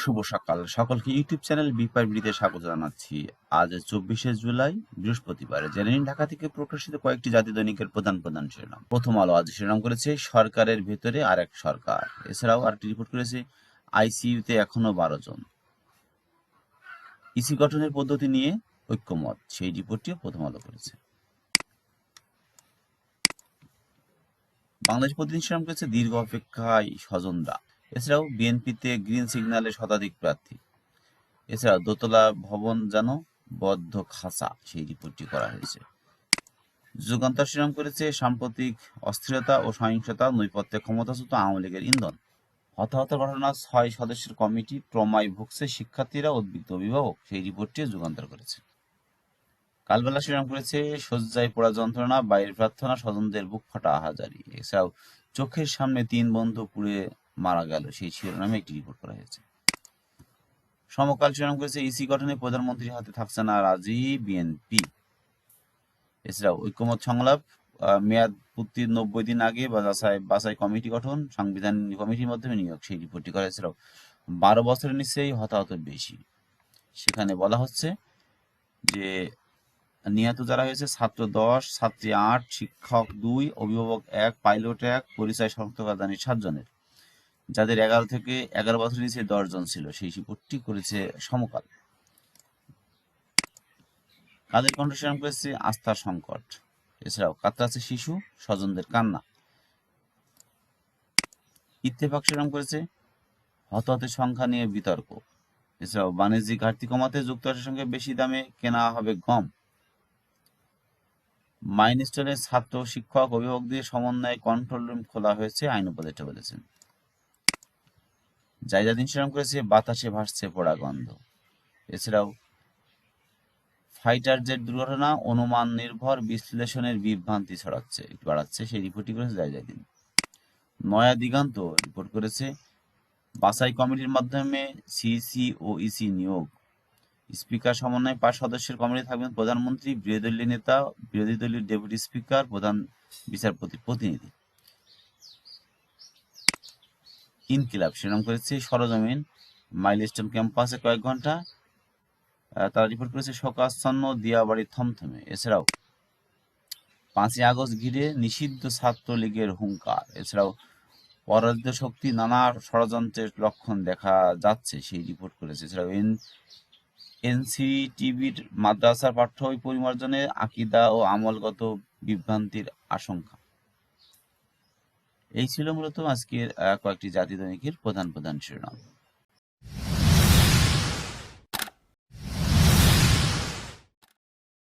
শুভ সকাল। সকলকে YouTube channel বিপার বিড়িতে স্বাগত জানাচ্ছি। আজ চব্বিশে জুলাই, বৃহস্পতিবার। জেনে নিন, ঢাকা থেকে প্রকাশিত কয়েকটি জাতি দৈনিকের প্রধান প্রধান শিরোনাম। প্রথম আলো আজ শিরোনাম করেছে, সরকারের ভেতরে আর এক সরকার। এছাড়াও আরেকটি রিপোর্ট করেছে, আইসিইউতে এখনও বারো জন। ইসি গঠনের পদ্ধতি নিয়ে ঐক্যমত, সেই রিপোর্টটিও প্রথম আলো করেছে। বাংলাদেশ প্রতিদিন শিরোনাম করেছে, দীর্ঘ অপেক্ষায় স্বজনরা। এছাড়াও বিএনপিতে গ্রিন সিগন্যালে শতাধিক প্রার্থী। এছাড়াও দোতলা ভবন যেন বদ্ধ খাসা সেই রিপোর্টটি করা হয়েছে। যুগান্তর শিরোনাম করেছে সাম্প্রতিক অস্থিরতা ও সহিংসতা, নৈপথ্যে ক্ষমতাচ্যুত আওয়ামী লীগের ইন্ধন। হতাহত ঘটনা ছয় সদস্যের কমিটি ট্রমায় ভুগছে শিক্ষার্থীরা উদ্বিগ্ন অভিভাবক, সেই রিপোর্টটি যুগান্তর করেছে। কালবেলা শিরোনাম করেছে শয্যায় পড়া যন্ত্রণা বাইরের প্রার্থনা, স্বজনদের বুক ফাটা আহাজারি এছাড়াও চোখের সামনে তিন বন্ধু পুড়ে মারা গেল, সেই শিরোনামে একটি রিপোর্ট করা হয়েছে। সমকাল শিরোনাম করেছে ইসি গঠনে প্রধানমন্ত্রীর হাতে থাকছে না রাজি বিএনপি। এছাড়াও ঐক্যমত সংলাপ মেয়াদ পূর্তির নব্বই দিন আগে বাছাই বাছাই কমিটি গঠন সাংবিধান কমিটির মাধ্যমে নিয়োগ, সেই রিপোর্টটি করা হয়েছিল বারো বছরের নিচেই হতাহত বেশি। সেখানে বলা হচ্ছে যে, নিহত যারা হয়েছে, ছাত্র দশ, ছাত্রী আট, শিক্ষক দুই, অভিভাবক এক, পাইলট এক, পরিচয় শনাক্তকারী সাতজনের। যাদের এগারো থেকে এগারো বছরের নিচে দশ জন ছিল, সেই রিপোর্টটি করেছে সমকাল। কাদের কণ্ঠ শিরোনাম করেছে? আস্থার সংকট। এছাড়াও কাতরাচ্ছে শিশু, স্বজনদের কান্না। ইত্তেফাক শিরোনাম করেছে? হতাহতের সংখ্যা নিয়ে বিতর্ক। এছাড়াও বাণিজ্যিক ঘাটতি কমাতে যুক্তরাষ্ট্রের সঙ্গে বেশি দামে কেনা হবে গম। মাইনস্টোনের ছাত্র, শিক্ষক, অভিভাবকদের সমন্বয়ে কন্ট্রোল রুম খোলা হয়েছে, আইন উপদেষ্টা বলেছেন। জায়জাদিন শিরোনাম করেছে, বাতাসে ভাসছে পোড়া গন্ধ। এছাড়াও ফাইটার জেট দুর্ঘটনা, অনুমান নির্ভর, বিশ্লেষণের বিভ্রান্তি ছড়াচ্ছে, বাড়াচ্ছে, সেই রিপোর্টটি করেছে জায়জাদিন নয়া দিগান্ত রিপোর্ট করেছে, বাছাই কমিটির মাধ্যমে সিসি ও ইসি নিয়োগ। স্পিকার সমন্বয়ে পাঁচ সদস্যের কমিটি থাকবেন প্রধানমন্ত্রী, বিরোধী দলীয় নেতা, বিরোধী দলীয় ডেপুটি স্পিকার, প্রধান বিচারপতি, প্রতিনিধি। ইনকিলাব, শিরোনাম করেছে সরজমিন মাইলস্টোন ক্যাম্পাসে কয়েক ঘণ্টা তারা রিপোর্ট করেছে শোকাচ্ছন্ন দিয়াবাড়ি থমথমে। এছাড়াও পাঁচই আগস্ট ঘিরে নিষিদ্ধ ছাত্রলীগের হুঙ্কার। এছাড়াও পরাজিত শক্তি নানা ষড়যন্ত্রের লক্ষণ দেখা যাচ্ছে, সেই রিপোর্ট করেছে। এছাড়াও এন, এনসিটিভির মাদ্রাসার পাঠ্য পরিমার্জনে আকিদা ও আমলগত বিভ্রান্তির আশঙ্কা। এই ছিল মূলত আজকের কয়েকটি জাতি দৈনিকের প্রধান প্রধান শিরোনাম।